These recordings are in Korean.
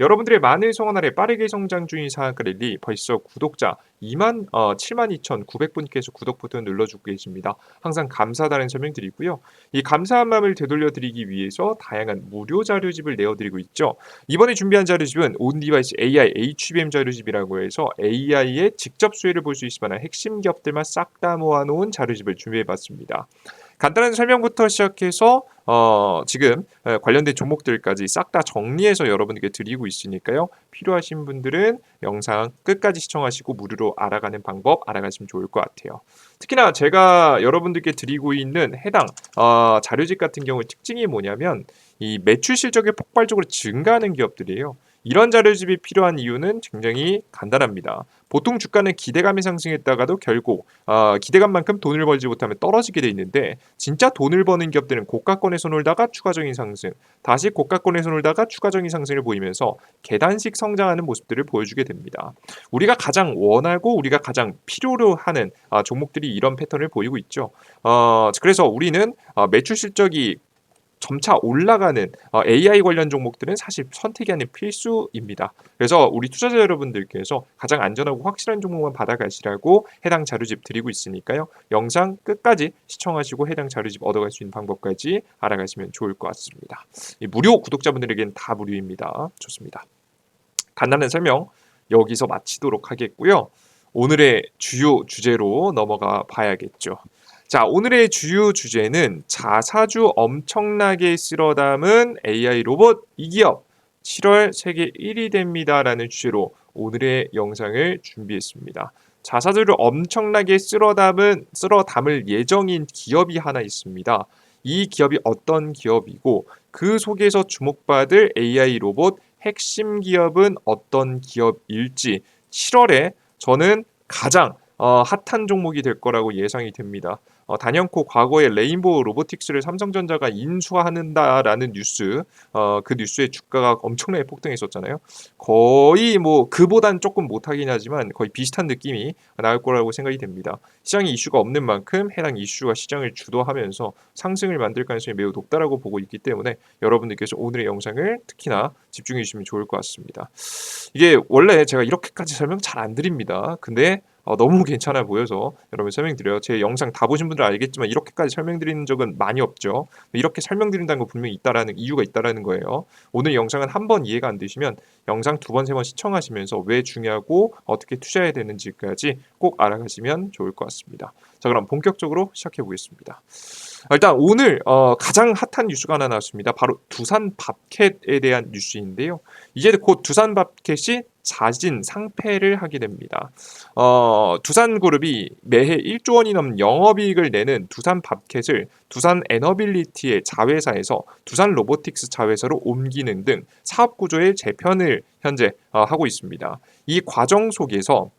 여러분들의 많은 성원 아래 빠르게 성장 중인 상한가릴리 벌써 구독자 2만 어, 72,900분께서 구독 버튼 눌러주고 계십니다. 항상 감사하다는 설명 드리고요. 이 감사한 마음을 되돌려 드리기 위해서 다양한 무료 자료집을 내어드리고 있죠. 이번에 준비한 자료집은 온디바이스 AI HBM 자료집이라고 해서 AI의 직접 수혜를 볼 수 있을 만한 핵심 기업들만 싹 다 모아놓은 자료집을 준비해봤습니다. 간단한 설명부터 시작해서 어, 지금 에, 관련된 종목들까지 싹 다 정리해서 여러분에게 드리고 있으니까요. 필요하신 분들은 영상 끝까지 시청하시고 무료로 알아가는 방법 알아가시면 좋을 것 같아요. 특히나 제가 여러분들께 드리고 있는 해당 어, 자료집 같은 경우 특징이 뭐냐면 이 매출 실적이 폭발적으로 증가하는 기업들이에요. 이런 자료집이 필요한 이유는 굉장히 간단합니다. 보통 주가는 기대감이 상승했다가도 결국 어, 기대감만큼 돈을 벌지 못하면 떨어지게 돼 있는데 진짜 돈을 버는 기업들은 고가권에서 놀다가 추가적인 상승, 다시 고가권에서 놀다가 추가적인 상승을 보이면서 계단식 성장하는 모습들을 보여주게 됩니다. 우리가 가장 원하고 우리가 가장 필요로 하는 어, 종목들이 이런 패턴을 보이고 있죠. 어, 그래서 우리는 어, 매출 실적이 점차 올라가는 어, AI 관련 종목들은 사실 선택이 아닌 필수입니다. 그래서 우리 투자자 여러분들께서 가장 안전하고 확실한 종목만 받아가시라고 해당 자료집 드리고 있으니까요. 영상 끝까지 시청하시고 해당 자료집 얻어갈 수 있는 방법까지 알아가시면 좋을 것 같습니다. 무료 구독자분들에게는 다 무료입니다. 좋습니다. 간단한 설명 여기서 마치도록 하겠고요. 오늘의 주요 주제로 넘어가 봐야겠죠. 자, 오늘의 주요 주제는 자사주 엄청나게 쓸어 담은 AI 로봇 이 기업 7월 세계 1위 됩니다라는 주제로 오늘의 영상을 준비했습니다. 자사주를 엄청나게 쓸어 담은 쓸어 담을 예정인 기업이 하나 있습니다. 이 기업이 어떤 기업이고 그 속에서 주목받을 AI 로봇 핵심 기업은 어떤 기업일지 7월에 저는 가장 어, 핫한 종목이 될 거라고 예상이 됩니다. 어, 단연코 과거에 레인보우 로보틱스를 삼성전자가 인수한다라는 뉴스, 어, 그 뉴스의 주가가 엄청나게 폭등했었잖아요. 거의 뭐 그보단 조금 못하긴 하지만 거의 비슷한 느낌이 나올 거라고 생각이 됩니다. 시장에 이슈가 없는 만큼 해당 이슈가 시장을 주도하면서 상승을 만들 가능성이 매우 높다라고 보고 있기 때문에 여러분들께서 오늘의 영상을 특히나 집중해 주시면 좋을 것 같습니다. 이게 원래 제가 이렇게까지 설명 잘 안 드립니다. 근데 어, 너무 괜찮아 보여서 여러분 설명드려요. 제 영상 다 보신 분들 알겠지만 이렇게까지 설명드리는 적은 많이 없죠. 이렇게 설명드린다는 거 분명히 있다라는 이유가 있다라는 거예요. 오늘 영상은 한 번 이해가 안 되시면 영상 두 번, 세 번 시청하시면서 왜 중요하고 어떻게 투자해야 되는지까지 꼭 알아가시면 좋을 것 같습니다. 자, 그럼 본격적으로 시작해 보겠습니다. 일단 오늘 어, 가장 핫한 뉴스가 하나 나왔습니다. 바로 두산 밥캣에 대한 뉴스인데요. 이제 곧 두산 밥캣이 자진 상패를 하게 됩니다. 어, 두산그룹이 매해 1조 원이 넘는 영업이익을 내는 두산 밥캣을 두산 에너빌리티의 자회사에서 두산 로보틱스 자회사로 옮기는 등 사업 구조의 재편을 현재 어, 하고 있습니다. 이 과정 속에서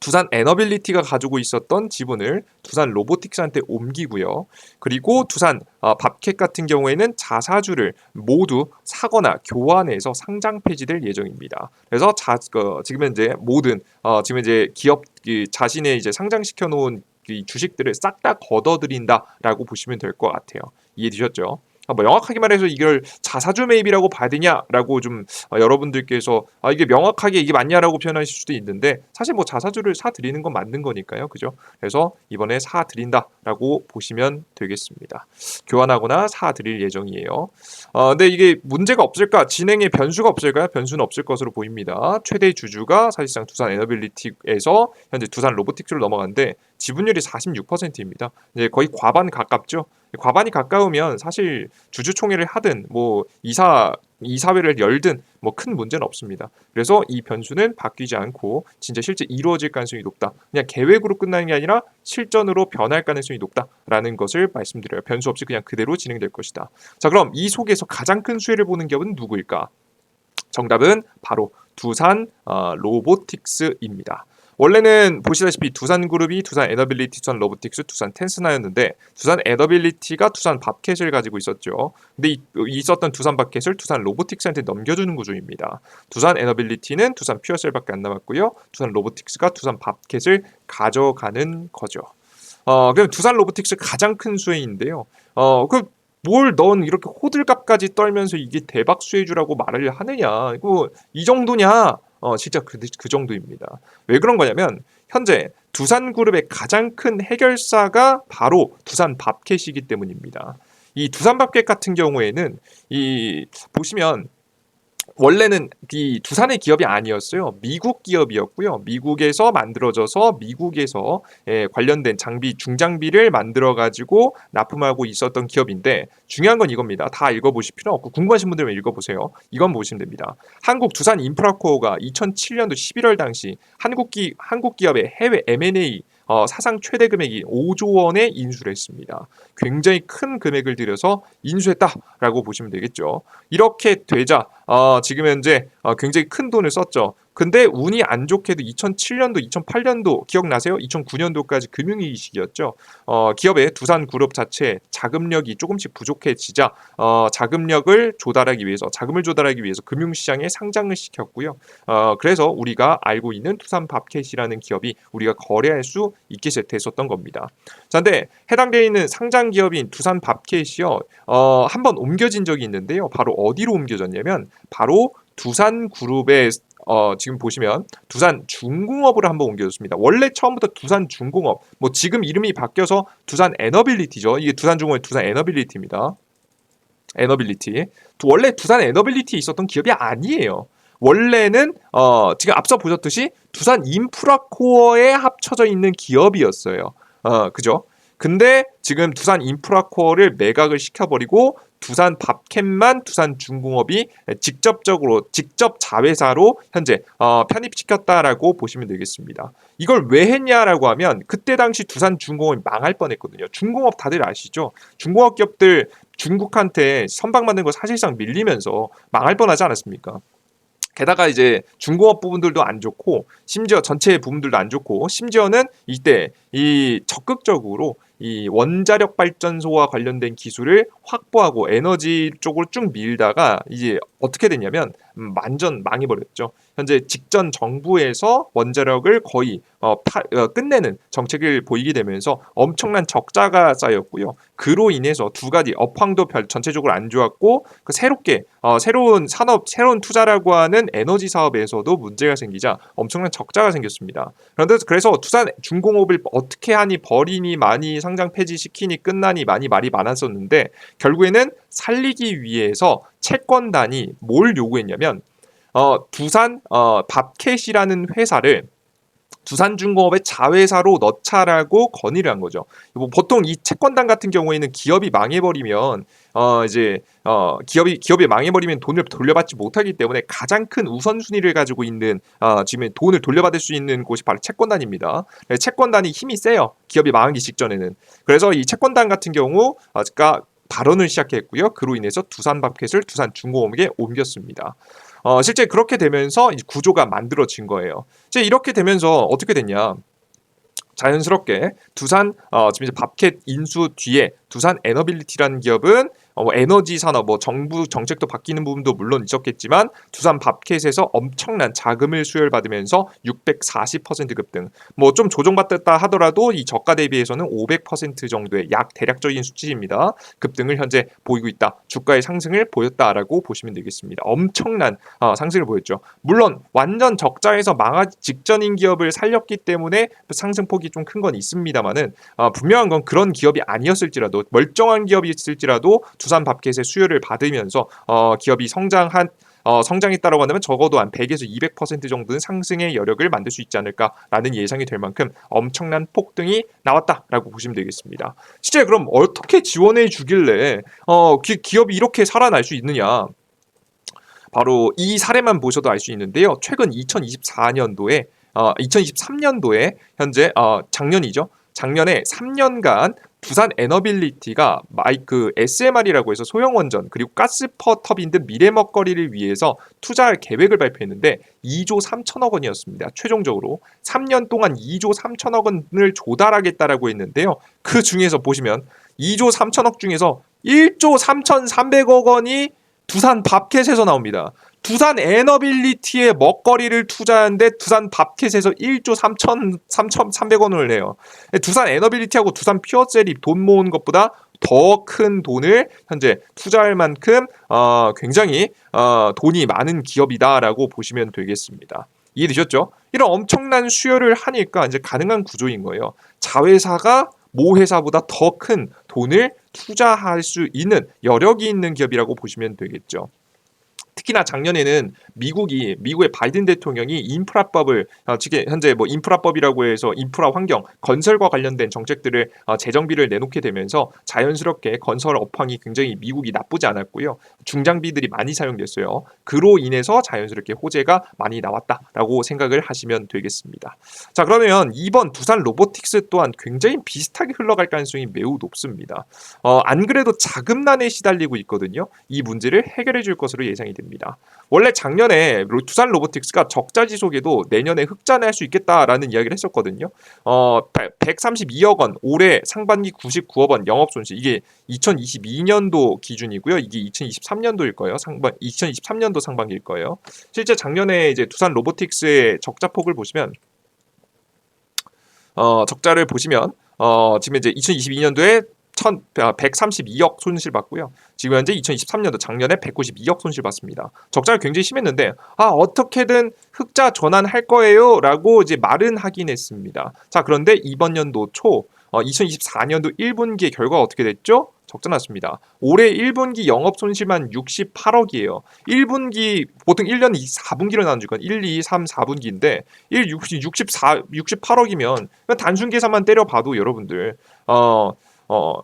두산 에너빌리티가 가지고 있었던 지분을 두산 로보틱스한테 옮기고요. 그리고 두산 어, 밥캣 같은 경우에는 자사주를 모두 사거나 교환해서 상장 폐지될 예정입니다. 그래서 자, 어, 지금 현재 모든 어, 지금 이제 기업 그 자신의 이제 상장시켜 놓은 이 주식들을 싹 다 걷어들인다라고 보시면 될 것 같아요. 이해되셨죠? 아, 뭐 명확하게 말해서 이걸 자사주 매입이라고 봐야 되냐라고 좀 어, 여러분들께서 아, 이게 명확하게 이게 맞냐라고 표현하실 수도 있는데 사실 뭐 자사주를 사 드리는 건 맞는 거니까요. 그죠? 그래서 이번에 사 드린다라고 보시면 되겠습니다. 교환하거나 사 드릴 예정이에요. 어, 근데 이게 문제가 없을까? 진행에 변수가 없을까요? 변수는 없을 것으로 보입니다. 최대 주주가 사실상 두산 에너빌리티에서 현재 두산 로보틱스로 넘어갔는데 지분율이 46%입니다. 이제 거의 과반 가깝죠. 과반이 가까우면 사실 주주총회를 하든 뭐 이사 이사회를 열든 뭐 큰 문제는 없습니다. 그래서 이 변수는 바뀌지 않고 진짜 실제 이루어질 가능성이 높다. 그냥 계획으로 끝나는 게 아니라 실전으로 변할 가능성이 높다라는 것을 말씀드려요. 변수 없이 그냥 그대로 진행될 것이다. 자, 그럼 이 속에서 가장 큰 수혜를 보는 기업은 누구일까? 정답은 바로 두산 어, 로보틱스입니다. 원래는 보시다시피 두산 그룹이 두산 에너빌리티, 두산 로보틱스, 두산 텐스나였는데 두산 에너빌리티가 두산 밥캣을 가지고 있었죠. 근데 이, 있었던 두산 밥캣을 두산 로보틱스한테 넘겨주는 구조입니다. 두산 에너빌리티는 두산 퓨어셀밖에 안 남았고요. 두산 로보틱스가 두산 밥캣을 가져가는 거죠. 어, 그럼 두산 로보틱스 가장 큰 수혜인데요. 어, 그 뭘넌 이렇게 호들갑까지 떨면서 이게 대박 수혜주라고 말을 하느냐. 이거 이 정도냐? 어, 진짜 그, 그 정도입니다. 왜 그런 거냐면 현재 두산그룹의 가장 큰 해결사가 바로 두산 밥캣이기 때문입니다. 이 두산 밥캣 같은 경우에는 이 보시면 원래는 이 두산의 기업이 아니었어요. 미국 기업이었고요. 미국에서 만들어져서 미국에서 예, 관련된 장비 중장비를 만들어 가지고 납품하고 있었던 기업인데 중요한 건 이겁니다. 다 읽어보실 필요 없고 궁금하신 분들은 읽어보세요. 이건 보시면 됩니다. 한국 두산 인프라코어가 2007년도 11월 당시 한국 기 한국 기업의 해외 M&A 어, 사상 최대 금액이 5조 원에 인수를 했습니다. 굉장히 큰 금액을 들여서 인수했다라고 보시면 되겠죠. 이렇게 되자 어, 지금 현재 어, 굉장히 큰 돈을 썼죠. 근데 운이 안 좋게도 2007년도, 2008년도 기억나세요? 2009년도까지 금융위기 시기였죠. 어, 기업의 두산 그룹 자체 자금력이 조금씩 부족해지자 어, 자금력을 조달하기 위해서 자금을 조달하기 위해서 금융시장에 상장을 시켰고요. 어, 그래서 우리가 알고 있는 두산 밥캣이라는 기업이 우리가 거래할 수 있게 됐었던 겁니다. 자, 근데 해당되어 있는 상장 기업인 두산 밥캣이요, 어, 한번 옮겨진 적이 있는데요. 바로 어디로 옮겨졌냐면 바로 두산 그룹의 어, 지금 보시면 두산 중공업으로 한번 옮겨졌습니다. 원래 처음부터 두산 중공업, 뭐 지금 이름이 바뀌어서 두산 에너빌리티죠. 이게 두산 중공업 두산 에너빌리티입니다. 에너빌리티. 원래 두산 에너빌리티에 있었던 기업이 아니에요. 원래는 어, 지금 앞서 보셨듯이 두산 인프라코어에 합쳐져 있는 기업이었어요. 어, 그죠? 근데 지금 두산 인프라코어를 매각을 시켜버리고 두산 밥캔만 두산 중공업이 직접적으로 직접 자회사로 현재 어, 편입시켰다라고 보시면 되겠습니다. 이걸 왜 했냐라고 하면 그때 당시 두산 중공업이 망할 뻔했거든요. 중공업 다들 아시죠? 중공업 기업들 중국한테 선박 만든 거 사실상 밀리면서 망할 뻔하지 않았습니까? 게다가 이제 중공업 부분들도 안 좋고 심지어 전체 부분들도 안 좋고 심지어는 이때 이 적극적으로 이 원자력 발전소와 관련된 기술을 확보하고 에너지 쪽으로 쭉 밀다가 이제 어떻게 됐냐면 음, 완전 망해버렸죠. 현재 직전 정부에서 원자력을 거의 어, 파, 어, 끝내는 정책을 보이게 되면서 엄청난 적자가 쌓였고요. 그로 인해서 두 가지 업황도 별 전체적으로 안 좋았고 그 새롭게 어, 새로운 산업 새로운 투자라고 하는 에너지 사업에서도 문제가 생기자 엄청난 적자가 생겼습니다. 그런데 그래서 투산 중공업을 어떻게 하니 버리니 많이 상장 폐지시키니 끝나니 많이 말이 많았었는데 결국에는 살리기 위해서 채권단이 뭘 요구했냐면 어, 두산 어, 밥캣이라는 회사를 두산중공업의 자회사로 넣자라고 건의를 한 거죠. 뭐 보통 이 채권단 같은 경우에는 기업이 망해버리면 어 이제 어 기업이 기업이 망해버리면 돈을 돌려받지 못하기 때문에 가장 큰 우선순위를 가지고 있는 어 지금 돈을 돌려받을 수 있는 곳이 바로 채권단입니다. 네, 채권단이 힘이 세요. 기업이 망하기 직전에는. 그래서 이 채권단 같은 경우 아까 발언을 시작했고요. 그로 인해서 두산 밥켓을 두산 중공업에 옮겼습니다. 어, 실제 그렇게 되면서 구조가 만들어진 거예요. 이제 이렇게 되면서 어떻게 됐냐? 자연스럽게 두산 어, 지금 이제 밥캣 인수 뒤에 두산 에너빌리티라는 기업은 어, 뭐 에너지 산업, 뭐 정부 정책도 바뀌는 부분도 물론 있었겠지만 두산 밥캣에서 엄청난 자금을 수혈받으면서 640% 급등. 뭐 좀 조정받았다 하더라도 이 저가 대비해서는 500% 정도의 약 대략적인 수치입니다. 급등을 현재 보이고 있다. 주가의 상승을 보였다라고 보시면 되겠습니다. 엄청난 어, 상승을 보였죠. 물론 완전 적자에서 망하기 직전인 기업을 살렸기 때문에 상승폭이 좀 큰 건 있습니다만은 어, 분명한 건 그런 기업이 아니었을지라도 멀쩡한 기업이 있을지라도 두산 밥켓의 수요를 받으면서 어, 기업이 성장한 어, 성장했다라고 한다면 적어도 한 100에서 200% 정도는 상승의 여력을 만들 수 있지 않을까라는 예상이 될 만큼 엄청난 폭등이 나왔다라고 보시면 되겠습니다. 실제 그럼 어떻게 지원해 주길래 어, 기, 기업이 이렇게 살아날 수 있느냐? 바로 이 사례만 보셔도 알 수 있는데요. 최근 2024년도에 어, 2023년도에 현재 어, 작년이죠. 작년에 3년간 두산 에너빌리티가 마이크 SMR이라고 해서 소형 원전 그리고 가스퍼 터빈 등 미래 먹거리를 위해서 투자할 계획을 발표했는데 2조 3천억 원이었습니다. 최종적으로 3년 동안 2조 3천억 원을 조달하겠다라고 했는데요. 그 중에서 보시면 2조 3천억 중에서 1조 3,300억 원이 두산 밥켓에서 나옵니다. 두산 에너빌리티의 먹거리를 투자하는데 두산 밥켓에서 1조 3천 3,300원을 내요. 두산 에너빌리티하고 두산 퓨어셀이 돈 모은 것보다 더 큰 돈을 현재 투자할 만큼 어, 굉장히 어, 돈이 많은 기업이다라고 보시면 되겠습니다. 이해되셨죠? 이런 엄청난 수요를 하니까 이제 가능한 구조인 거예요. 자회사가 모 회사보다 더 큰 돈을 투자할 수 있는 여력이 있는 기업이라고 보시면 되겠죠. 특히나 작년에는 미국이 미국의 바이든 대통령이 인프라법을 어, 현재 뭐 인프라법이라고 해서 인프라 환경 건설과 관련된 정책들을 어, 재정비를 내놓게 되면서 자연스럽게 건설 업황이 굉장히 미국이 나쁘지 않았고요 중장비들이 많이 사용됐어요. 그로 인해서 자연스럽게 호재가 많이 나왔다라고 생각을 하시면 되겠습니다. 자 그러면 이번 두산 로보틱스 또한 굉장히 비슷하게 흘러갈 가능성이 매우 높습니다. 어, 안 그래도 자금난에 시달리고 있거든요. 이 문제를 해결해 줄 것으로 예상이 됩니다. 있습니다. 원래 작년에 두산 로보틱스가 적자 지속에도 내년에 흑자 낼 수 있겠다라는 이야기를 했었거든요. 어, 132억 원, 올해 상반기 99억 원 영업 손실. 이게 2022년도 기준이고요. 이게 2023년도일 거예요. 상반 2023년도 상반기일 거예요. 실제 작년에 이제 두산 로보틱스의 적자 폭을 보시면 어, 적자를 보시면 어, 지금 이제 2022년도에 132억 아, 손실 봤고요. 지금 현재 2023년도 작년에 192억 손실 봤습니다. 적자가 굉장히 심했는데 아 어떻게든 흑자 전환할 거예요라고 이제 말은 하긴 했습니다. 자 그런데 이번 연도 초 어, 2024년도 1분기의 결과가 어떻게 됐죠? 적자 났습니다. 올해 1분기 영업 손실만 68억이에요. 1분기 보통 1년 4분기로 나누는 건 1, 2, 3, 4분기인데 1 64 68억이면 단순 계산만 때려 봐도 여러분들 어 어,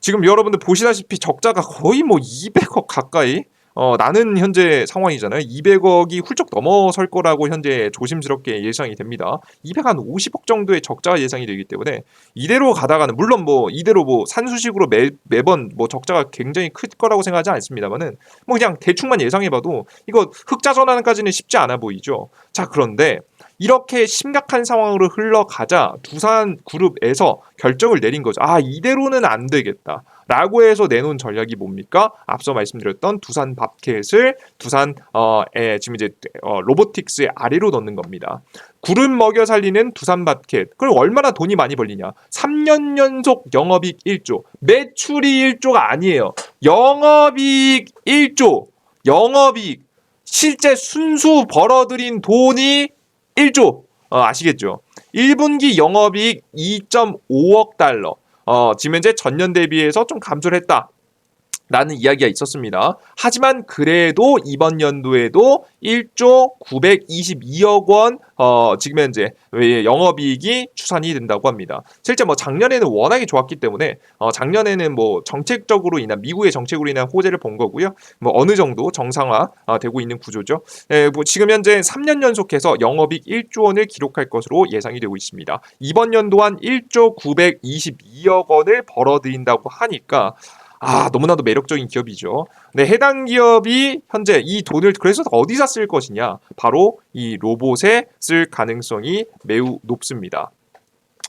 지금 여러분들 보시다시피 적자가 거의 뭐 200억 가까이 어, 나는 현재 상황이잖아요. 200억이 훌쩍 넘어설 거라고 현재 조심스럽게 예상이 됩니다. 200한 50억 정도의 적자가 예상이 되기 때문에 이대로 가다가는 물론 뭐 이대로 뭐 산수식으로 매, 매번 뭐 적자가 굉장히 클 거라고 생각하지 않습니다만은 뭐 그냥 대충만 예상해봐도 이거 흑자 전환까지는 쉽지 않아 보이죠. 자 그런데 이렇게 심각한 상황으로 흘러가자 두산 그룹에서 결정을 내린 거죠. 아, 이대로는 안 되겠다. 라고 해서 내놓은 전략이 뭡니까? 앞서 말씀드렸던 두산 밥켓을 두산 어, 에, 지금 이제 어, 로보틱스의 아래로 넣는 겁니다. 구름 먹여 살리는 두산 밥켓. 그럼 얼마나 돈이 많이 벌리냐? 3년 연속 영업이익 1조. 매출이 1조가 아니에요. 영업이익 1조. 영업이익. 실제 순수 벌어들인 돈이 1조 어, 아시겠죠? 1분기 영업이익 2.5억 달러. 어, 지금 현재 전년 대비해서 좀 감소를 했다. 라는 이야기가 있었습니다. 하지만 그래도 이번 연도에도 1조 922억 원 어, 지금 현재 영업이익이 추산이 된다고 합니다. 실제 뭐 작년에는 워낙에 좋았기 때문에 어, 작년에는 뭐 정책적으로 인한 미국의 정책으로 인한 호재를 본 거고요. 뭐 어느 정도 정상화 어, 되고 있는 구조죠. 예, 뭐 지금 현재 3년 연속해서 영업이익 1조 원을 기록할 것으로 예상이 되고 있습니다. 이번 연도 한 1조 922억 원을 벌어들인다고 하니까 아 너무나도 매력적인 기업이죠. 네, 해당 기업이 현재 이 돈을 그래서 어디서 쓸 것이냐? 바로 이 로봇에 쓸 가능성이 매우 높습니다.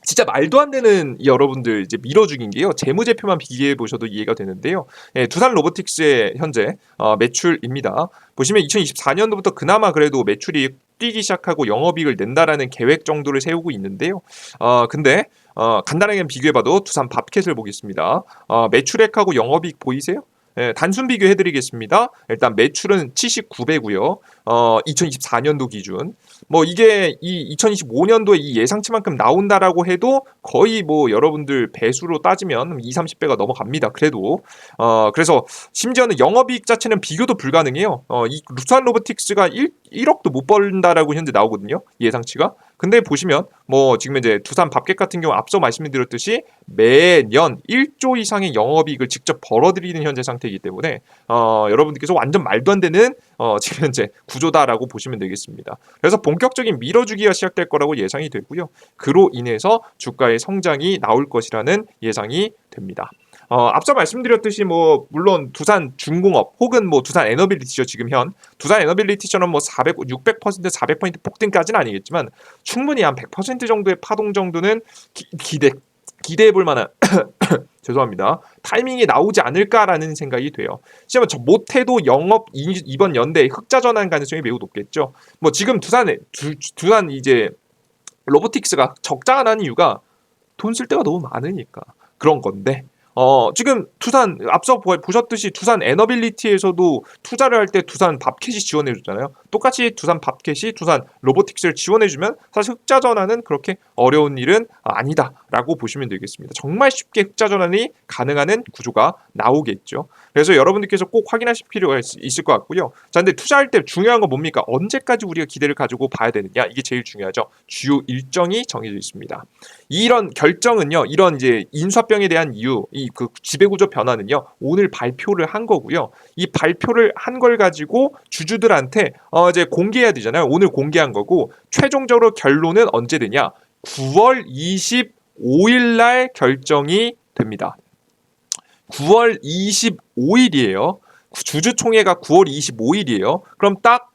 진짜 말도 안 되는 여러분들 이제 밀어주긴 게요. 재무제표만 비교해 보셔도 이해가 되는데요. 예, 두산 로보틱스의 현재 어, 매출입니다. 보시면 2024년도부터 그나마 그래도 매출이 뛰기 시작하고 영업이익을 낸다라는 계획 정도를 세우고 있는데요. 어, 근데 어, 간단하게 비교해봐도 두산 밥켓을 보겠습니다. 어, 매출액하고 영업이익 보이세요? 예, 단순 비교해드리겠습니다. 일단 매출은 79배고요. 어, 2024년도 기준. 뭐 이게 이 2025년도에 이 예상치만큼 나온다라고 해도 거의 뭐 여러분들 배수로 따지면 2, 30배가 넘어갑니다. 그래도 어, 그래서 심지어는 영업이익 자체는 비교도 불가능해요. 어, 이 루산 로보틱스가 1, 1억도 못 벌다라고 현재 나오거든요. 예상치가. 근데 보시면 뭐 지금 이제 두산 밥켓 같은 경우 앞서 말씀드렸듯이 매년 1조 이상의 영업이익을 직접 벌어들이는 현재 상태이기 때문에 어, 여러분들께서 완전 말도 안 되는 어, 지금 현재 구조다라고 보시면 되겠습니다. 그래서 본격적인 밀어주기가 시작될 거라고 예상이 되고요. 그로 인해서 주가의 성장이 나올 것이라는 예상이 됩니다. 어, 앞서 말씀드렸듯이 뭐 물론 두산 중공업 혹은 뭐 두산 에너빌리티죠 지금 현 두산 에너빌리티처럼 뭐 400, 600% 400포인트 폭등까지는 아니겠지만 충분히 한 100% 정도의 파동 정도는 기, 기대 기대해 볼 만한 죄송합니다. 타이밍이 나오지 않을까라는 생각이 돼요. 시험 저 못해도 영업 이- 이번 연대 흑자 전환 가능성이 매우 높겠죠. 뭐 지금 두산에 두, 두산 이제 로보틱스가 적자가 난 이유가 돈 쓸 데가 너무 많으니까 그런 건데 어 지금 두산 앞서 보- 보셨듯이 두산 에너빌리티에서도 투자를 할 때 두산 밥캣이 지원해 줬잖아요. 똑같이 두산 밥캣이 두산 로보틱스를 지원해 주면 사실 흑자 전환은 그렇게 어려운 일은 아니다라고 보시면 되겠습니다. 정말 쉽게 흑자 전환이 가능한 구조가 나오겠죠. 그래서 여러분들께서 꼭 확인하실 필요가 있, 있을 것 같고요. 자, 근데 투자할 때 중요한 건 뭡니까? 언제까지 우리가 기대를 가지고 봐야 되느냐? 이게 제일 중요하죠. 주요 일정이 정해져 있습니다. 이런 결정은요, 이런 이제 인수합병에 대한 이유, 이 그 지배구조 변화는요, 오늘 발표를 한 거고요. 이 발표를 한 걸 가지고 주주들한테 어 이제 공개해야 되잖아요. 오늘 공개한 거고 최종적으로 결론은 언제 되냐? 9월 25일 날 결정이 됩니다. 9월 25일이에요. 주주총회가 9월 25일이에요. 그럼 딱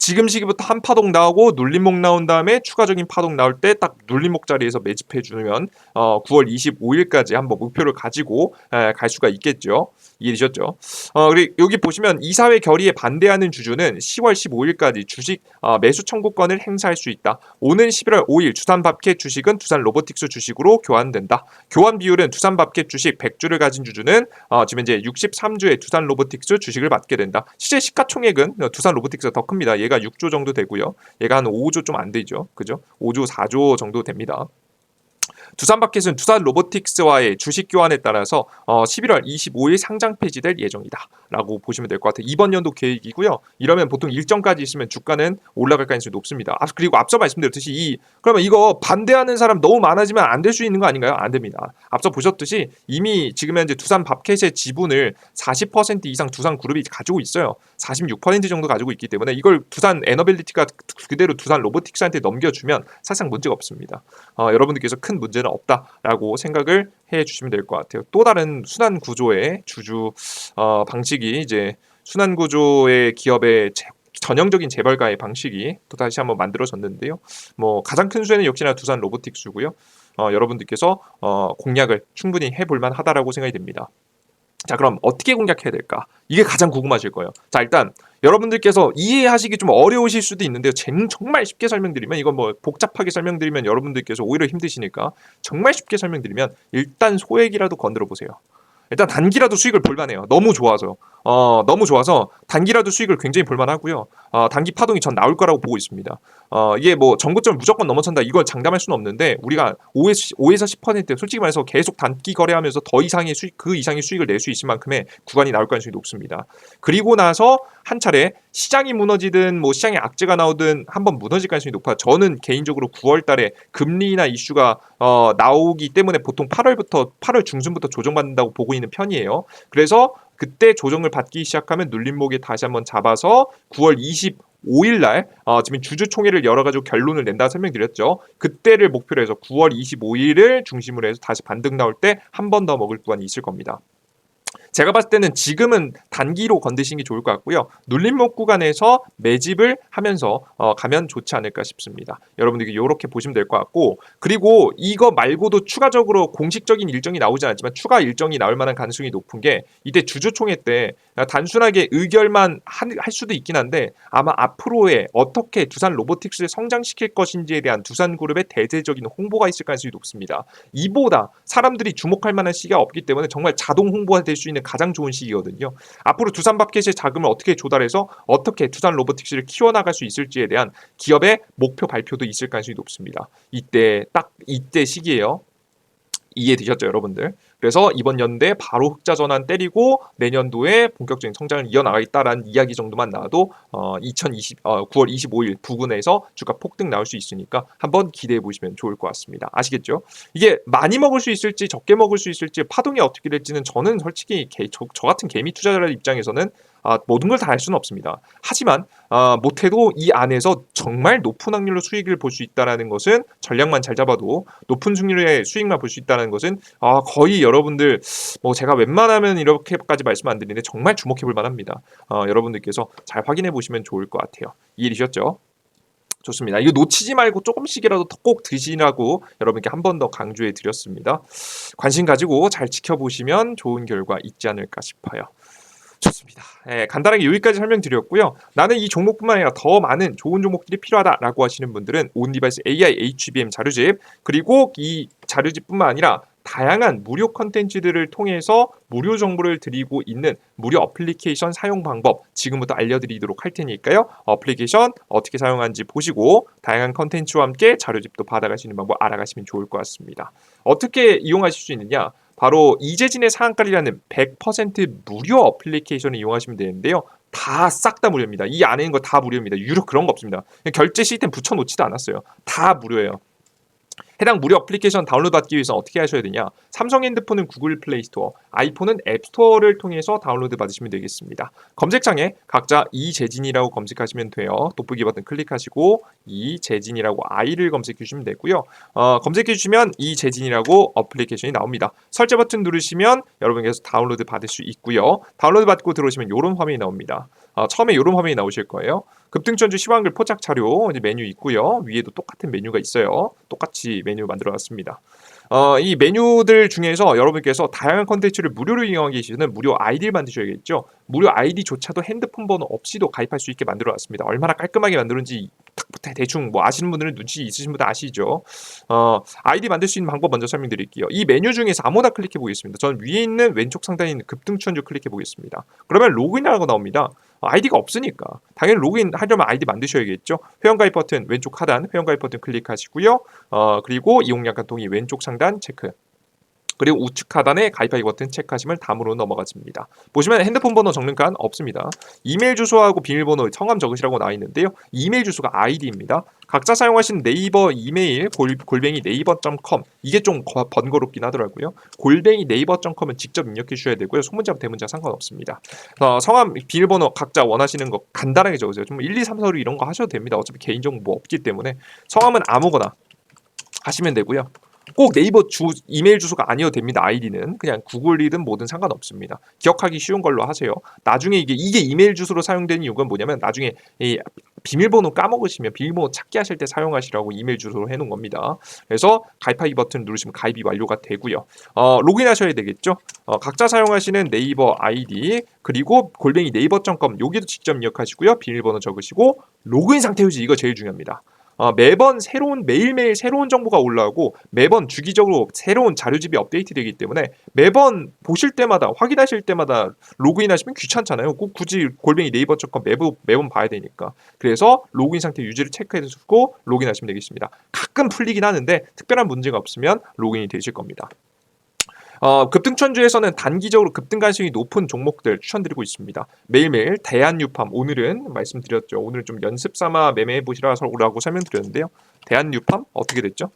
지금 시기부터 한 파동 나오고 눌림목 나온 다음에 추가적인 파동 나올 때 딱 눌림목 자리에서 매집해 주면 어 9월 25일까지 한번 목표를 가지고 에, 갈 수가 있겠죠. 이해되셨죠? 어 그리고 여기 보시면 이사회 결의에 반대하는 주주는 10월 15일까지 주식 어, 매수 청구권을 행사할 수 있다. 오는 11월 5일 두산밥켓 주식은 두산 로보틱스 주식으로 교환된다. 교환 비율은 두산밥켓 주식 100주를 가진 주주는 어, 지금 이제 63주의 두산 로보틱스 주식을 받게 된다. 실제 시가총액은 어, 두산 로보틱스가 더 큽니다. 얘가 6조 정도 되고요. 얘가 한 5조 좀 안 되죠. 그죠? 5조 4조 정도 됩니다. 두산마켓은 두산 로보틱스와의 주식 교환에 따라서 어, 11월 25일 상장 폐지될 예정이다라고 보시면 될 것 같아요. 이번 연도 계획이고요. 이러면 보통 일정까지 있으면 주가는 올라갈 가능성이 높습니다. 아, 그리고 앞서 말씀드렸듯이 이 그러면 이거 반대하는 사람 너무 많아지면 안 될 수 있는 거 아닌가요? 안 됩니다. 앞서 보셨듯이 이미 지금 현재 두산 밥켓의 지분을 40% 이상 두산 그룹이 가지고 있어요. 46% 정도 가지고 있기 때문에 이걸 두산 에너빌리티가 그대로 두산 로보틱스한테 넘겨주면 사실상 문제가 없습니다. 어, 여러분들께서 큰 문제는 없다라고 생각을 해 주시면 될 것 같아요. 또 다른 순환 구조의 주주 어, 방식이 이제 순환 구조의 기업의 재- 전형적인 재벌가의 방식이 또 다시 한번 만들어졌는데요. 뭐 가장 큰 수혜는 역시나 두산 로보틱스고요. 어, 여러분들께서 어, 공략을 충분히 해볼 만하다라고 생각이 됩니다. 자 그럼 어떻게 공략해야 될까? 이게 가장 궁금하실 거예요. 자 일단 여러분들께서 이해하시기 좀 어려우실 수도 있는데요. 정- 정말 쉽게 설명드리면 이건 뭐 복잡하게 설명드리면 여러분들께서 오히려 힘드시니까 정말 쉽게 설명드리면 일단 소액이라도 건드려 보세요. 일단 단기라도 수익을 볼만해요. 너무 좋아서 어 너무 좋아서 단기라도 수익을 굉장히 볼만하고요. 어 단기 파동이 전 나올 거라고 보고 있습니다. 어 이게 뭐 정고점을 무조건 넘어선다 이걸 장담할 수는 없는데 우리가 5에서 5에서 10% 솔직히 말해서 계속 단기 거래하면서 더 이상의 수익 그 이상의 수익을 낼 수 있을 만큼의 구간이 나올 가능성이 높습니다. 그리고 나서 한 차례 시장이 무너지든 뭐 시장에 악재가 나오든 한번 무너질 가능성이 높아. 저는 개인적으로 9월 달에 금리나 이슈가 어 나오기 때문에 보통 8월부터 8월 중순부터 조정받는다고 보고 있는 편이에요. 그래서 그때 조정을 받기 시작하면 눌림목에 다시 한번 잡아서 9월 25일 날 어, 지금 주주총회를 열어가지고 결론을 낸다 설명드렸죠. 그때를 목표로 해서 9월 25일을 중심으로 해서 다시 반등 나올 때 한 번 더 먹을 구간이 있을 겁니다. 제가 봤을 때는 지금은 단기로 건드시는 게 좋을 것 같고요. 눌림목 구간에서 매집을 하면서 어, 가면 좋지 않을까 싶습니다. 여러분들이 이렇게 보시면 될 것 같고 그리고 이거 말고도 추가적으로 공식적인 일정이 나오지 않았지만 추가 일정이 나올 만한 가능성이 높은 게 이때 주주총회 때 단순하게 의결만 한- 할 수도 있긴 한데 아마 앞으로의 어떻게 두산 로보틱스를 성장시킬 것인지에 대한 두산 그룹의 대대적인 홍보가 있을 가능성이 높습니다. 이보다 사람들이 주목할 만한 시기가 없기 때문에 정말 자동 홍보가 될 수 있는 가장 좋은 시기거든요. 앞으로 두산 밥켓의 자금을 어떻게 조달해서 어떻게 두산 로보틱스를 키워나갈 수 있을지에 대한 기업의 목표 발표도 있을 가능성이 높습니다. 이때 딱 이때 시기예요. 이해되셨죠, 여러분들? 그래서 이번 연도에 바로 흑자 전환 때리고 내년도에 본격적인 성장을 이어나가겠다라는 이야기 정도만 나와도 어, 2020 어, 9월 25일 부근에서 주가 폭등 나올 수 있으니까 한번 기대해 보시면 좋을 것 같습니다. 아시겠죠? 이게 많이 먹을 수 있을지 적게 먹을 수 있을지 파동이 어떻게 될지는 저는 솔직히 개, 저, 저 같은 개미 투자자들 입장에서는 아, 모든 걸 다 할 수는 없습니다. 하지만 아, 못해도 이 안에서 정말 높은 확률로 수익을 볼 수 있다는 것은 전략만 잘 잡아도 높은 승률의 수익만 볼 수 있다는 것은 아, 거의 여러분들 뭐 제가 웬만하면 이렇게까지 말씀 안 드리는데 정말 주목해 볼 만합니다. 어, 여러분들께서 잘 확인해 보시면 좋을 것 같아요. 이해되셨죠? 좋습니다. 이거 놓치지 말고 조금씩이라도 꼭 드시라고 여러분께 한 번 더 강조해 드렸습니다. 관심 가지고 잘 지켜보시면 좋은 결과 있지 않을까 싶어요. 좋습니다. 예, 간단하게 여기까지 설명드렸고요. 나는 이 종목뿐만 아니라 더 많은 좋은 종목들이 필요하다라고 하시는 분들은 온디바이스 AI HBM 자료집 그리고 이 자료집뿐만 아니라 다양한 무료 컨텐츠들을 통해서 무료 정보를 드리고 있는 무료 어플리케이션 사용 방법 지금부터 알려드리도록 할 테니까요. 어플리케이션 어떻게 사용하는지 보시고 다양한 컨텐츠와 함께 자료집도 받아가시는 방법 알아가시면 좋을 것 같습니다. 어떻게 이용하실 수 있느냐? 바로 이재진의 상한가리라는 100% 무료 어플리케이션을 이용하시면 되는데요. 다 싹 다 무료입니다. 이 안에 있는 거 다 무료입니다. 유료 그런 거 없습니다. 결제 시스템 붙여놓지도 않았어요. 다 무료예요. 해당 무료 어플리케이션 다운로드 받기 위해서 어떻게 하셔야 되냐? 삼성 핸드폰은 구글 플레이 스토어, 아이폰은 앱 스토어를 통해서 다운로드 받으시면 되겠습니다. 검색창에 각자 이재진이라고 검색하시면 돼요. 돋보기 버튼 클릭하시고 이재진이라고 아이를 검색해 주시면 되고요. 어, 검색해 주시면 이재진이라고 어플리케이션이 나옵니다. 설정 버튼 누르시면 여러분께서 다운로드 받을 수 있고요. 다운로드 받고 들어오시면 이런 화면이 나옵니다. 어, 처음에 이런 화면이 나오실 거예요. 급등전주 시황글 포착 자료 메뉴 있고요. 위에도 똑같은 메뉴가 있어요. 똑같이 메뉴 만들어놨습니다. 어, 이 메뉴들 중에서 여러분께서 다양한 컨텐츠를 무료로 이용하기 위해서는 무료 아이디를 만드셔야겠죠. 무료 아이디조차도 핸드폰 번호 없이도 가입할 수 있게 만들어놨습니다. 얼마나 깔끔하게 만드는지 대충 뭐 아시는 분들은 눈치 있으신 분들 아시죠. 어, 아이디 만들 수 있는 방법 먼저 설명드릴게요. 이 메뉴 중에서 아무나 클릭해 보겠습니다. 저는 위에 있는 왼쪽 상단에 있는 급등 추천주 클릭해 보겠습니다. 그러면 로그인이라고 나옵니다. 아이디가 없으니까 당연히 로그인 하려면 아이디 만드셔야겠죠. 회원가입 버튼 왼쪽 하단 회원가입 버튼 클릭하시고요. 어, 그리고 이용약관 동의 왼쪽 상단 체크. 그리고 우측 하단에 가입하기 버튼 체크하시면 다음으로 넘어가집니다. 보시면 핸드폰 번호 적는 칸 없습니다. 이메일 주소하고 비밀번호 성함 적으시라고 나와 있는데요. 이메일 주소가 아이디입니다. 각자 사용하신 네이버 이메일 골, 뱅이 네이버.com 이게 좀 번거롭긴 하더라고요. 골뱅이 네이버.com은 직접 입력해 주셔야 되고요. 소문자 대문자 상관없습니다. 어, 성함 비밀번호 각자 원하시는 거 간단하게 적으세요. 좀 1, 2, 3, 4, 5 이런 거 하셔도 됩니다. 어차피 개인정보 뭐 없기 때문에 성함은 아무거나 하시면 되고요. 꼭 네이버 주 이메일 주소가 아니어도 됩니다. 아이디는 그냥 구글이든 뭐든 상관없습니다. 기억하기 쉬운 걸로 하세요. 나중에 이게 이게 이메일 주소로 사용되는 이유가 뭐냐면 나중에 이 비밀번호 까먹으시면 비밀번호 찾기 하실 때 사용하시라고 이메일 주소로 해놓은 겁니다. 그래서 가입하기 버튼 누르시면 가입이 완료가 되고요. 어, 로그인하셔야 되겠죠. 어, 각자 사용하시는 네이버 아이디 그리고 골뱅이 네이버.com 여기도 직접 입력하시고요. 비밀번호 적으시고 로그인 상태 유지 이거 제일 중요합니다. 어, 매번 새로운 매일매일 새로운 정보가 올라오고 매번 주기적으로 새로운 자료집이 업데이트되기 때문에 매번 보실 때마다 확인하실 때마다 로그인하시면 귀찮잖아요. 꼭 굳이 골뱅이 네이버.com 매번 매번 봐야 되니까. 그래서 로그인 상태 유지를 체크해 두고 로그인하시면 되겠습니다. 가끔 풀리긴 하는데 특별한 문제가 없으면 로그인이 되실 겁니다. 어, 급등천주에서는 단기적으로 급등 가능성이 높은 종목들 추천드리고 있습니다. 매일매일 대한유팜 오늘은 말씀드렸죠. 오늘 좀 연습 삼아 매매해 보시라고 설명드렸는데요. 대한유팜 어떻게 됐죠?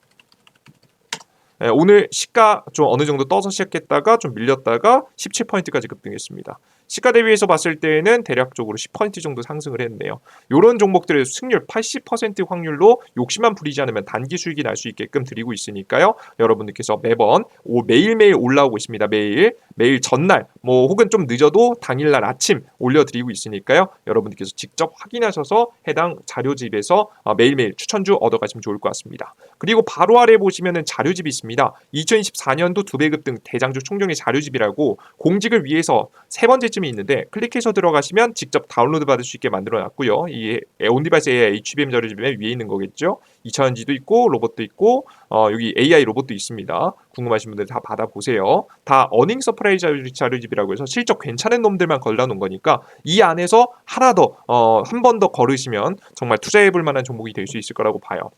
네, 오늘 시가 좀 어느 정도 떠서 시작했다가 좀 밀렸다가 17%까지 급등했습니다. 시가 대비해서 봤을 때는 대략적으로 10% 정도 상승을 했네요. 이런 종목들의 승률 80% 확률로 욕심만 부리지 않으면 단기 수익이 날 수 있게끔 드리고 있으니까요. 여러분들께서 매번 매일매일 올라오고 있습니다. 매일 매일 전날 뭐 혹은 좀 늦어도 당일날 아침 올려드리고 있으니까요. 여러분들께서 직접 확인하셔서 해당 자료집에서 어, 매일매일 추천주 얻어가시면 좋을 것 같습니다. 그리고 바로 아래 보시면은 자료집이 있습니다. 2024년도 두 배급 등 대장주 총정의 자료집이라고 공직을 위해서 세 번째쯤이 있는데 클릭해서 들어가시면 직접 다운로드 받을 수 있게 만들어 놨고요. 이 온디바이스 AI HBM 자료집에 위에 있는 거겠죠. 2차전지도 있고 로봇도 있고 어, 여기 AI 로봇도 있습니다. 궁금하신 분들 다 받아보세요. 다 어닝 서프라이 자료집이라고 해서 실적 괜찮은 놈들만 걸러놓은 거니까 이 안에서 하나 더, 어, 한 번 더 걸으시면 정말 투자해볼 만한 종목이 될 수 있을 거라고 봐요.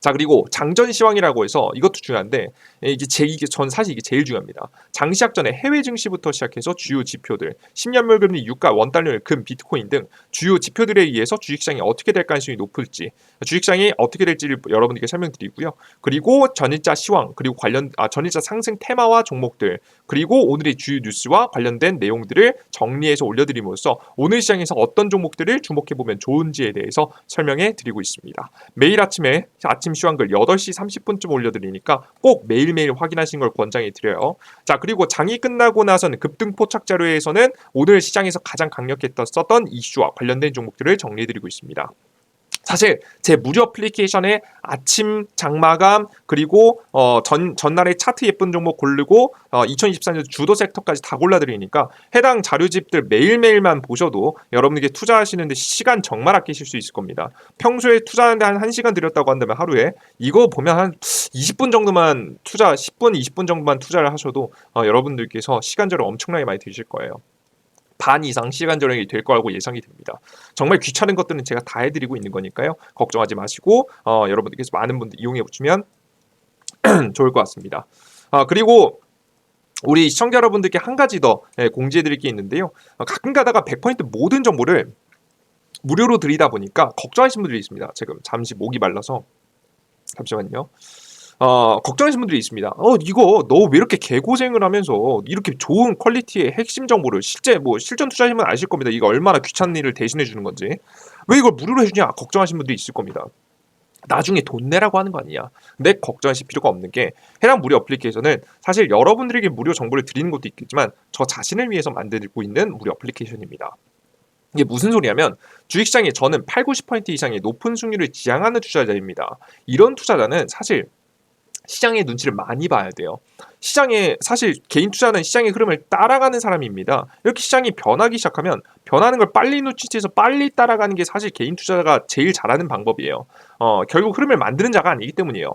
자 그리고 장전 시황이라고 해서 이것도 중요한데 예, 이게 제 이게 전 사실 이게 제일 중요합니다. 장 시작 전에 해외 증시부터 시작해서 주요 지표들, 10년물 금리, 유가, 원달러, 금, 비트코인 등 주요 지표들에 의해서 주식시장이 어떻게 될 가능성이 높을지, 주식시장이 어떻게 될지를 여러분들께 설명드리고요. 그리고 전일자 시황, 그리고 관련 아 전일자 상승 테마와 종목들, 그리고 오늘의 주요 뉴스와 관련된 내용들을 정리해서 올려드림으로써 오늘 시장에서 어떤 종목들을 주목해 보면 좋은지에 대해서 설명해 드리고 있습니다. 매일 아침에 아침 시황글 8시 30분쯤 올려드리니까 꼭 매일매일 확인하신 걸 권장해 드려요. 자 그리고 장이 끝나고 나서는 급등 포착 자료에서는 오늘 시장에서 가장 강력했던 썼던 이슈와 관련된 종목들을 정리해 드리고 있습니다. 사실 제 무료 어플리케이션에 아침 장마감 그리고 어, 전 전날에 차트 예쁜 종목 고르고 어, 2024년 주도 섹터까지 다 골라드리니까 해당 자료집들 매일매일만 보셔도 여러분에게 투자하시는데 시간 정말 아끼실 수 있을 겁니다. 평소에 투자하는데 한 1시간 들였다고 한다면 하루에 이거 보면 한 20분 정도만 투자 10분 20분 정도만 투자를 하셔도 어, 여러분들께서 시간 절약 엄청나게 많이 드실 거예요. 반 이상 시간 절약이 될 거라고 예상이 됩니다. 정말 귀찮은 것들은 제가 다 해드리고 있는 거니까요. 걱정하지 마시고 어, 여러분들께서 많은 분들 이용해 보시면 좋을 것 같습니다. 아, 그리고 우리 시청자 여러분들께 한 가지 더 예, 공지해 드릴 게 있는데요. 어, 가끔 가다가 100% 모든 정보를 무료로 드리다 보니까 걱정하시는 분들이 있습니다. 지금 잠시 목이 말라서 잠시만요. 어, 걱정하시는 분들이 있습니다. 어, 이거 너 왜 이렇게 개고생을 하면서 이렇게 좋은 퀄리티의 핵심 정보를 실제 뭐 실전 투자하시면 아실 겁니다. 이거 얼마나 귀찮은 일을 대신해 주는 건지. 왜 이걸 무료로 해주냐 걱정하시는 분들이 있을 겁니다. 나중에 돈 내라고 하는 거 아니냐. 근데 걱정하실 필요가 없는 게 해당 무료 어플리케이션은 사실 여러분들에게 무료 정보를 드리는 것도 있겠지만 저 자신을 위해서 만들고 있는 무료 어플리케이션입니다. 이게 무슨 소리냐면 주식시장에 저는 8, 90% 이상의 높은 수익률을 지향하는 투자자입니다. 이런 투자자는 사실 시장의 눈치를 많이 봐야 돼요. 시장에 사실 개인 투자는 시장의 흐름을 따라가는 사람입니다. 이렇게 시장이 변하기 시작하면 변하는 걸 빨리 눈치채서 빨리 따라가는 게 사실 개인 투자가 제일 잘하는 방법이에요. 어, 결국 흐름을 만드는 자가 아니기 때문이에요.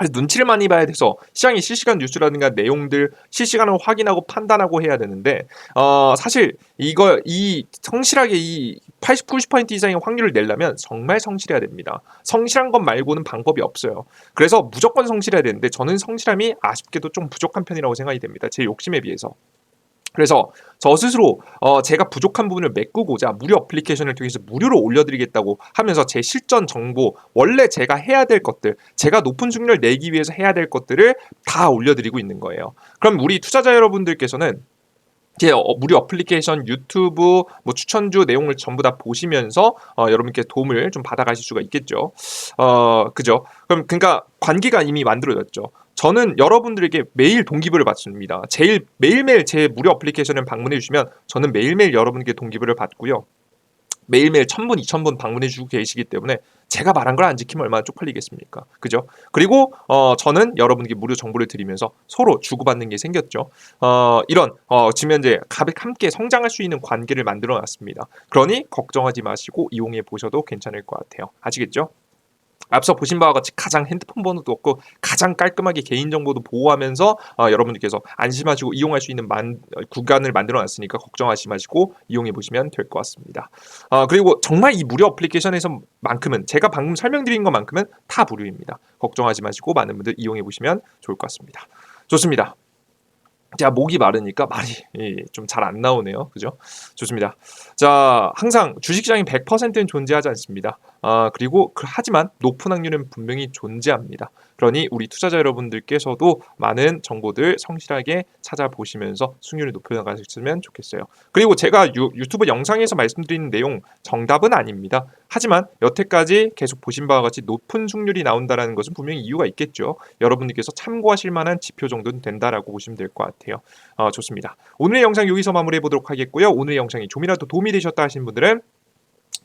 그래서 눈치를 많이 봐야 돼서 시장의 실시간 뉴스라든가 내용들 실시간으로 확인하고 판단하고 해야 되는데 어 사실 이거 이 성실하게 이 80, 90% 이상의 확률을 내려면 정말 성실해야 됩니다. 성실한 것 말고는 방법이 없어요. 그래서 무조건 성실해야 되는데 저는 성실함이 아쉽게도 좀 부족한 편이라고 생각이 됩니다. 제 욕심에 비해서. 그래서 저 스스로 어 제가 부족한 부분을 메꾸고자 무료 어플리케이션을 통해서 무료로 올려드리겠다고 하면서 제 실전 정보 원래 제가 해야 될 것들 제가 높은 수익률을 내기 위해서 해야 될 것들을 다 올려드리고 있는 거예요. 그럼 우리 투자자 여러분들께서는 제 어, 무료 어플리케이션 유튜브 뭐 추천주 내용을 전부 다 보시면서 어, 여러분께 도움을 좀 받아가실 수가 있겠죠. 어 그죠? 그럼 그러니까 관계가 이미 만들어졌죠. 저는 여러분들에게 매일 동기부를 받습니다. 제일 매일매일 제 무료 어플리케이션을 방문해 주시면 저는 매일매일 여러분께 동기부를 받고요. 매일매일 천분 이천 분 방문해 주고 계시기 때문에 제가 말한 걸 안 지키면 얼마나 쪽팔리겠습니까? 그죠? 그리고 어, 저는 여러분께 무료 정보를 드리면서 서로 주고받는 게 생겼죠. 어, 이런 어, 지금 현재 가백 함께 성장할 수 있는 관계를 만들어 놨습니다. 그러니 걱정하지 마시고 이용해 보셔도 괜찮을 것 같아요. 아시겠죠? 앞서 보신 바와 같이 가장 핸드폰 번호도 없고 가장 깔끔하게 개인정보도 보호하면서 어, 여러분들께서 안심하시고 이용할 수 있는 만, 구간을 만들어 놨으니까 걱정하지 마시고 이용해 보시면 될 것 같습니다. 어, 그리고 정말 이 무료 어플리케이션에서만큼은 제가 방금 설명드린 것만큼은 다 무료입니다. 걱정하지 마시고 많은 분들 이용해 보시면 좋을 것 같습니다. 좋습니다. 제가 목이 마르니까 말이 좀 잘 안 나오네요. 그죠? 좋습니다. 자, 항상 주식시장이 100%는 존재하지 않습니다. 아, 그리고 그, 하지만 높은 확률은 분명히 존재합니다. 그러니 우리 투자자 여러분들께서도 많은 정보들 성실하게 찾아보시면서 수익률을 높여나가셨으면 좋겠어요. 그리고 제가 유, 유튜브 영상에서 말씀드리는 내용 정답은 아닙니다. 하지만 여태까지 계속 보신 바와 같이 높은 수익률이 나온다는 것은 분명히 이유가 있겠죠. 여러분들께서 참고하실 만한 지표 정도는 된다라고 보시면 될 것 같아요. 어, 좋습니다. 오늘의 영상 여기서 마무리해 보도록 하겠고요. 오늘의 영상이 좀이라도 도움이 되셨다 하신 분들은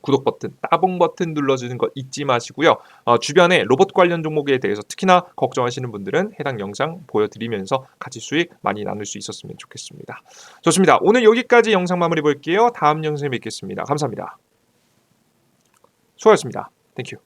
구독 버튼, 따봉 버튼 눌러주는 거 잊지 마시고요. 어, 주변에 로봇 관련 종목에 대해서 특히나 걱정하시는 분들은 해당 영상 보여드리면서 같이 수익 많이 나눌 수 있었으면 좋겠습니다. 좋습니다. 오늘 여기까지 영상 마무리 볼게요. 다음 영상에 뵙겠습니다. 감사합니다. 수고하셨습니다. 땡큐.